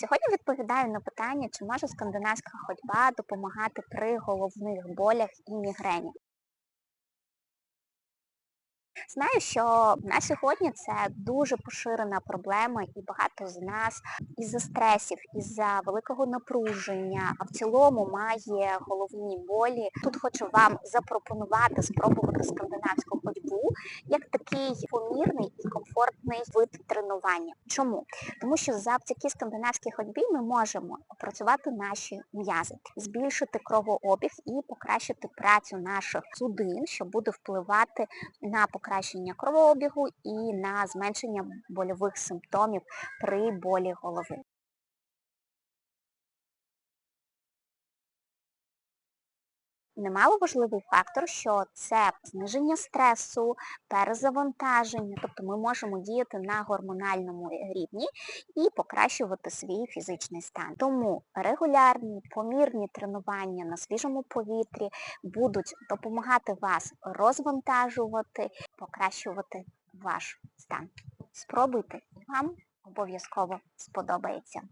Сьогодні відповідаю на питання, чи може скандинавська ходьба допомагати при головних болях і мігрені. Знаю, що на сьогодні це дуже поширена проблема, і багато з нас із-за стресів, із-за великого напруження, а в цілому має головні болі. Тут хочу вам запропонувати спробувати скандинавську ходьбу як такий помірний і комфортний вид тренування. Чому? Тому що завдяки скандинавській ходьбі ми можемо опрацювати наші м'язи, збільшити кровообіг і покращити працю наших судин, що буде впливати на покращення кровообігу і на зменшення больових симптомів при болі голови. Немало важливий фактор, що це зниження стресу, перезавантаження, тобто ми можемо діяти на гормональному рівні і покращувати свій фізичний стан. Тому регулярні помірні тренування на свіжому повітрі будуть допомагати вас розвантажувати, покращувати ваш стан. Спробуйте, вам обов'язково сподобається.